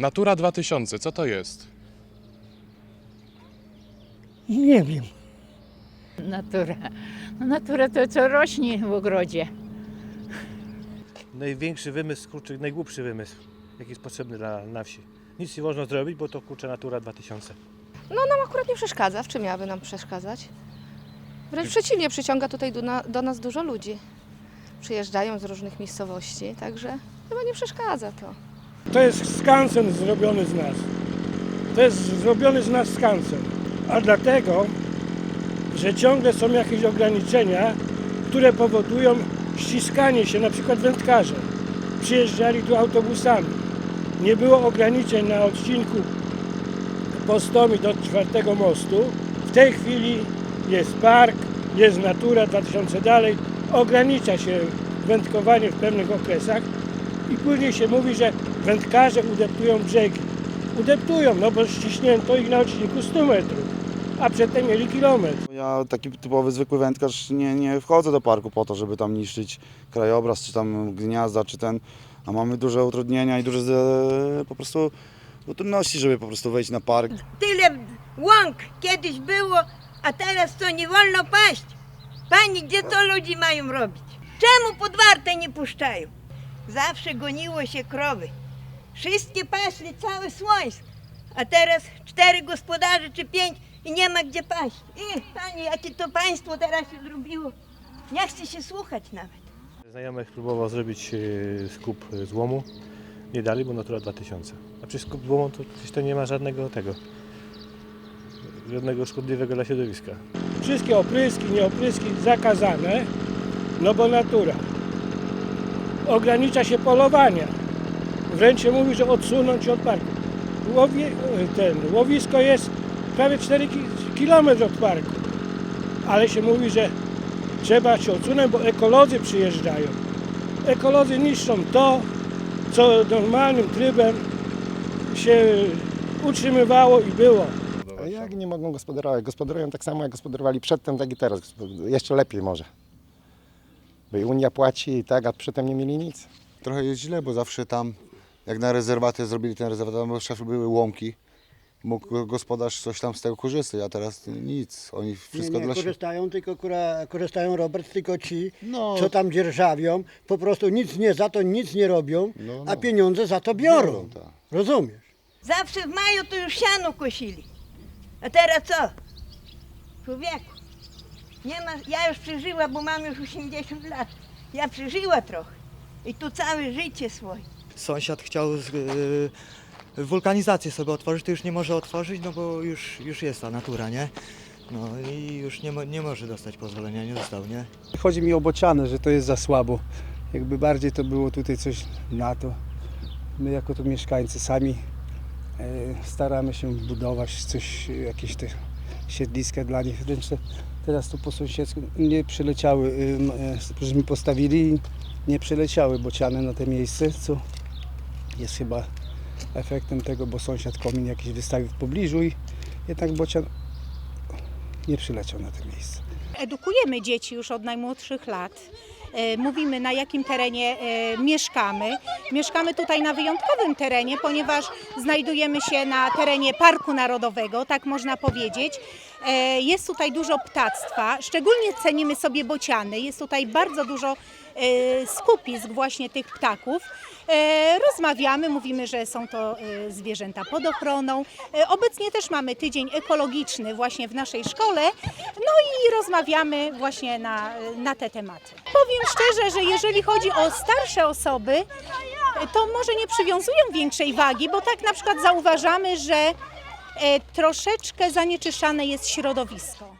Natura 2000, co to jest? Nie wiem. Natura. No natura to co rośnie w ogrodzie. największy wymysł, kurczę, najgłupszy wymysł, jaki jest potrzebny dla, na wsi. Nic nie można zrobić, bo to kurczę Natura 2000. No nam akurat nie przeszkadza. W czym miałaby nam przeszkadzać? Wręcz przeciwnie, przyciąga tutaj do, na, do nas dużo ludzi. Przyjeżdżają z różnych miejscowości, także chyba nie przeszkadza to. To jest skansen zrobiony z nas. To jest zrobiony z nas skansen. A dlatego, że ciągle są jakieś ograniczenia, które powodują ściskanie się, na przykład wędkarze. Przyjeżdżali tu autobusami. Nie było ograniczeń na odcinku Postomi do czwartego mostu. W tej chwili jest park, jest Natura 2000 dalej. Ogranicza się wędkowanie w pewnych okresach i później się mówi, że wędkarze udeptują brzegi. Udeptują, no bo ściśnięto ich na odcinku 100 metrów, a przedtem mieli kilometr. Ja taki typowy zwykły wędkarz nie, nie wchodzę do parku po to, żeby tam niszczyć krajobraz, czy tam gniazda, czy ten, a mamy duże utrudnienia i duże e, po prostu trudności, żeby po prostu wejść na park. Tyle łąk kiedyś było, a teraz to nie wolno paść. Pani, gdzie to ludzie mają robić? Czemu pod wartę nie puszczają? Zawsze goniło się krowy. Wszystkie pasły całe słońsk. A teraz cztery gospodarze czy pięć i nie ma gdzie paść. I pani, jakie to państwo teraz się zrobiło. Nie chce się słuchać nawet. Znajomych próbował zrobić e, skup złomu, nie dali, bo Natura 2000. A przy skup złomu to przecież to nie ma żadnego tego, żadnego szkodliwego dla środowiska. Wszystkie opryski, nieopryski zakazane, no bo natura. Ogranicza się polowania. Wręcz się mówi, że odsunąć od parku. Łowie, ten, łowisko jest prawie 4 km od parku. Ale się mówi, że trzeba się odsunąć, bo ekolodzy przyjeżdżają. Ekolodzy niszczą to, co normalnym trybem się utrzymywało i było. A jak nie mogą gospodarować? Gospodarują tak samo, jak gospodarowali przedtem, tak i teraz. Jeszcze lepiej może. Bo i Unia płaci i tak, a przedtem nie mieli nic. Trochę jest źle, bo zawsze tam, jak na rezerwaty zrobili ten rezerwat, tam zawsze były łąki. Mógł gospodarz coś tam z tego korzystać, a teraz nic. Oni wszystko nie, nie dla siebie. korzystają, tylko kura, korzystają Robert, tylko ci, No. co tam dzierżawią, po prostu nic nie za to nic nie robią, No, a no. pieniądze za to biorą. Biorą, tak. Rozumiesz? Zawsze w maju to już siano kosili. A teraz co? Człowieku, nie ma, ja już przeżyła, bo mam już 80 lat. Ja przeżyła trochę. I tu całe życie swoje. Sąsiad chciał z, y, wulkanizację sobie otworzyć, to już nie może otworzyć, no bo już, już jest ta natura, nie? No i już nie, mo, nie może dostać pozwolenia, nie dostał, nie? Chodzi mi o bociany, że to jest za słabo. Jakby bardziej to było tutaj coś na to. My jako tu mieszkańcy sami e, staramy się budować coś, jakieś te siedliska dla nich. Wręcz te, teraz tu po sąsiedzku nie przyleciały, ym, e, żeśmy postawili i nie przyleciały bociany na te miejsce, co jest chyba efektem tego, bo sąsiad komin jakiś wystawił w pobliżu i jednak bocian nie przyleciał na to miejsce. Edukujemy dzieci już od najmłodszych lat. E, Mówimy na jakim terenie e, mieszkamy. Mieszkamy tutaj na wyjątkowym terenie, ponieważ znajdujemy się na terenie Parku Narodowego, tak można powiedzieć. E, Jest tutaj dużo ptactwa, szczególnie cenimy sobie bociany. Jest tutaj bardzo dużo e, skupisk właśnie tych ptaków. E, Rozmawiamy, mówimy, że są to zwierzęta pod ochroną. Obecnie też mamy tydzień ekologiczny właśnie w naszej szkole. No i rozmawiamy właśnie na, na te tematy. Powiem szczerze, że jeżeli chodzi o starsze osoby, to może nie przywiązują większej wagi, bo tak na przykład zauważamy, że troszeczkę zanieczyszczane jest środowisko.